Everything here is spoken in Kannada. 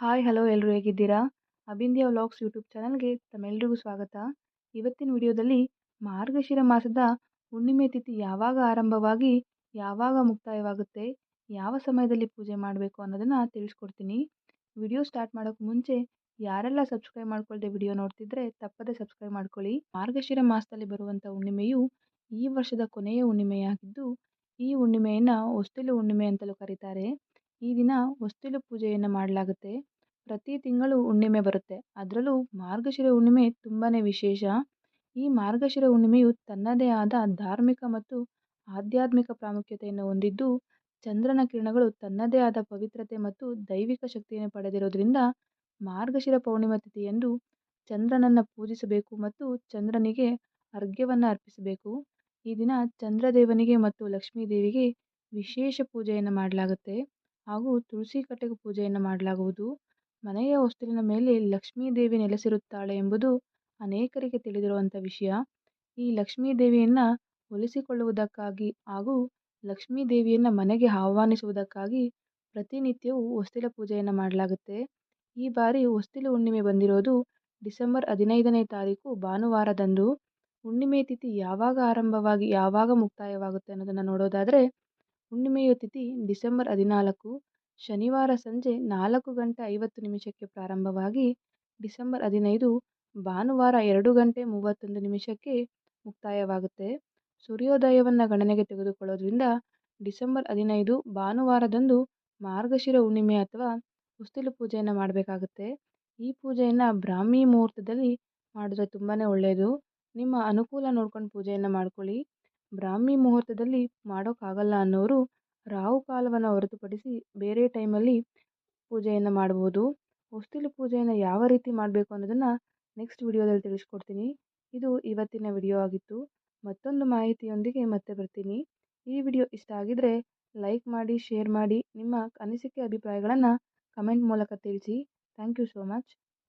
ಹಾಯ್ ಹಲೋ ಎಲ್ಲರೂ ಹೇಗಿದ್ದೀರಾ? ಅಬಿಂದ್ಯಾ ವ್ಲಾಗ್ಸ್ ಯೂಟ್ಯೂಬ್ ಚಾನಲ್ಗೆ ತಮ್ಮೆಲ್ಲರಿಗೂ ಸ್ವಾಗತ. ಇವತ್ತಿನ ವಿಡಿಯೋದಲ್ಲಿ ಮಾರ್ಗಶಿರ ಮಾಸದ ಹುಣ್ಣಿಮೆ ತಿಥಿ ಯಾವಾಗ ಆರಂಭವಾಗಿ ಯಾವಾಗ ಮುಕ್ತಾಯವಾಗುತ್ತೆ, ಯಾವ ಸಮಯದಲ್ಲಿ ಪೂಜೆ ಮಾಡಬೇಕು ಅನ್ನೋದನ್ನು ತಿಳಿಸ್ಕೊಡ್ತೀನಿ. ವಿಡಿಯೋ ಸ್ಟಾರ್ಟ್ ಮಾಡೋಕ್ಕೆ ಮುಂಚೆ ಯಾರೆಲ್ಲ ಸಬ್ಸ್ಕ್ರೈಬ್ ಮಾಡ್ಕೊಳ್ದೆ ವಿಡಿಯೋ ನೋಡ್ತಿದ್ರೆ ತಪ್ಪದೇ ಸಬ್ಸ್ಕ್ರೈಬ್ ಮಾಡ್ಕೊಳ್ಳಿ. ಮಾರ್ಗಶಿರ ಮಾಸದಲ್ಲಿ ಬರುವಂಥ ಹುಣ್ಣಿಮೆಯು ಈ ವರ್ಷದ ಕೊನೆಯ ಹುಣ್ಣಿಮೆಯಾಗಿದ್ದು, ಈ ಹುಣ್ಣಿಮೆಯನ್ನು ಹೊಸ್ತಿಲು ಹುಣ್ಣಿಮೆ ಅಂತಲೂ ಕರೀತಾರೆ. ಈ ದಿನ ಹೊಸ್ತಿಲು ಪೂಜೆಯನ್ನು ಮಾಡಲಾಗುತ್ತೆ. ಪ್ರತಿ ತಿಂಗಳು ಹುಣ್ಣಿಮೆ ಬರುತ್ತೆ. ಅದರಲ್ಲೂ ಮಾರ್ಗಶಿರ ಹುಣ್ಣಿಮೆ ತುಂಬಾ ವಿಶೇಷ. ಈ ಮಾರ್ಗಶಿರ ಹುಣ್ಣಿಮೆಯು ತನ್ನದೇ ಆದ ಧಾರ್ಮಿಕ ಮತ್ತು ಆಧ್ಯಾತ್ಮಿಕ ಪ್ರಾಮುಖ್ಯತೆಯನ್ನು ಹೊಂದಿದ್ದು, ಚಂದ್ರನ ಕಿರಣಗಳು ತನ್ನದೇ ಆದ ಪವಿತ್ರತೆ ಮತ್ತು ದೈವಿಕ ಶಕ್ತಿಯನ್ನು ಪಡೆದಿರೋದ್ರಿಂದ ಮಾರ್ಗಶಿರ ಪೌರ್ಣಿಮಾ ತಿಥಿಯಂದು ಚಂದ್ರನನ್ನು ಪೂಜಿಸಬೇಕು ಮತ್ತು ಚಂದ್ರನಿಗೆ ಅರ್ಘ್ಯವನ್ನು ಅರ್ಪಿಸಬೇಕು. ಈ ದಿನ ಚಂದ್ರದೇವನಿಗೆ ಮತ್ತು ಲಕ್ಷ್ಮೀ ದೇವಿಗೆ ವಿಶೇಷ ಪೂಜೆಯನ್ನು ಮಾಡಲಾಗುತ್ತೆ. ಹಾಗೂ ತುಳಸಿ ಕಟ್ಟೆಗೆ ಪೂಜೆಯನ್ನು ಮಾಡಲಾಗುವುದು. ಮನೆಯ ಹೊಸ್ತಿಲಿನ ಮೇಲೆ ಲಕ್ಷ್ಮೀ ದೇವಿ ನೆಲೆಸಿರುತ್ತಾಳೆ ಎಂಬುದು ಅನೇಕರಿಗೆ ತಿಳಿದಿರುವಂಥ ವಿಷಯ. ಈ ಲಕ್ಷ್ಮೀ ದೇವಿಯನ್ನು ಒಲಿಸಿಕೊಳ್ಳುವುದಕ್ಕಾಗಿ ಹಾಗೂ ಲಕ್ಷ್ಮೀ ದೇವಿಯನ್ನು ಮನೆಗೆ ಆಹ್ವಾನಿಸುವುದಕ್ಕಾಗಿ ಪ್ರತಿನಿತ್ಯವೂ ಹೊಸ್ತಿಲ ಪೂಜೆಯನ್ನು ಮಾಡಲಾಗುತ್ತೆ. ಈ ಬಾರಿ ಹೊಸ್ತಿಲ ಹುಣ್ಣಿಮೆ ಬಂದಿರೋದು ಡಿಸೆಂಬರ್ ಹದಿನೈದನೇ ತಾರೀಕು ಭಾನುವಾರದಂದು. ಹುಣ್ಣಿಮೆ ತಿಥಿ ಯಾವಾಗ ಆರಂಭವಾಗಿ ಯಾವಾಗ ಮುಕ್ತಾಯವಾಗುತ್ತೆ ಅನ್ನೋದನ್ನು ನೋಡೋದಾದರೆ ಹುಣ್ಣಿಮೆಯ ತಿಥಿ ಡಿಸೆಂಬರ್ ಹದಿನಾಲ್ಕು, ಶನಿವಾರ ಸಂಜೆ ನಾಲ್ಕು ಗಂಟೆ ಐವತ್ತು ನಿಮಿಷಕ್ಕೆ ಪ್ರಾರಂಭವಾಗಿ ಡಿಸೆಂಬರ್ ಹದಿನೈದು, ಭಾನುವಾರ ಎರಡು ಗಂಟೆ ಮೂವತ್ತೊಂದು ನಿಮಿಷಕ್ಕೆ ಮುಕ್ತಾಯವಾಗುತ್ತೆ. ಸೂರ್ಯೋದಯವನ್ನು ಗಣನೆಗೆ ತೆಗೆದುಕೊಳ್ಳೋದ್ರಿಂದ ಡಿಸೆಂಬರ್ ಹದಿನೈದು, ಭಾನುವಾರದಂದು ಮಾರ್ಗಶಿರ ಹುಣ್ಣಿಮೆ ಅಥವಾ ಉಸ್ತಿಲು ಪೂಜೆಯನ್ನು ಮಾಡಬೇಕಾಗುತ್ತೆ. ಈ ಪೂಜೆಯನ್ನು ಬ್ರಾಹ್ಮಿ ಮುಹೂರ್ತದಲ್ಲಿ ಮಾಡಿದ್ರೆ ತುಂಬಾ ಒಳ್ಳೆಯದು ನಿಮ್ಮ ಅನುಕೂಲ ನೋಡ್ಕೊಂಡು ಪೂಜೆಯನ್ನು ಮಾಡ್ಕೊಳ್ಳಿ. ಬ್ರಾಹ್ಮಿ ಮುಹೂರ್ತದಲ್ಲಿ ಮಾಡೋಕ್ಕಾಗಲ್ಲ ಅನ್ನೋರು ರಾಹು ಕಾಲವನ್ನು ಹೊರತುಪಡಿಸಿ ಬೇರೆ ಟೈಮಲ್ಲಿ ಪೂಜೆಯನ್ನು ಮಾಡ್ಬೋದು. ಹೊಸ್ತಿಲು ಪೂಜೆಯನ್ನು ಯಾವ ರೀತಿ ಮಾಡಬೇಕು ಅನ್ನೋದನ್ನು ನೆಕ್ಸ್ಟ್ ವಿಡಿಯೋದಲ್ಲಿ ತಿಳಿಸ್ಕೊಡ್ತೀನಿ. ಇದು ಇವತ್ತಿನ ವಿಡಿಯೋ ಆಗಿತ್ತು. ಮತ್ತೊಂದು ಮಾಹಿತಿಯೊಂದಿಗೆ ಮತ್ತೆ ಬರ್ತೀನಿ. ಈ ವಿಡಿಯೋ ಇಷ್ಟ ಆಗಿದರೆ ಲೈಕ್ ಮಾಡಿ ಶೇರ್ ಮಾಡಿ ನಿಮ್ಮ ಅನಿಸಿಕೆ, ಅಭಿಪ್ರಾಯಗಳನ್ನು ಕಮೆಂಟ್ ಮೂಲಕ ತಿಳಿಸಿ. Thank you so much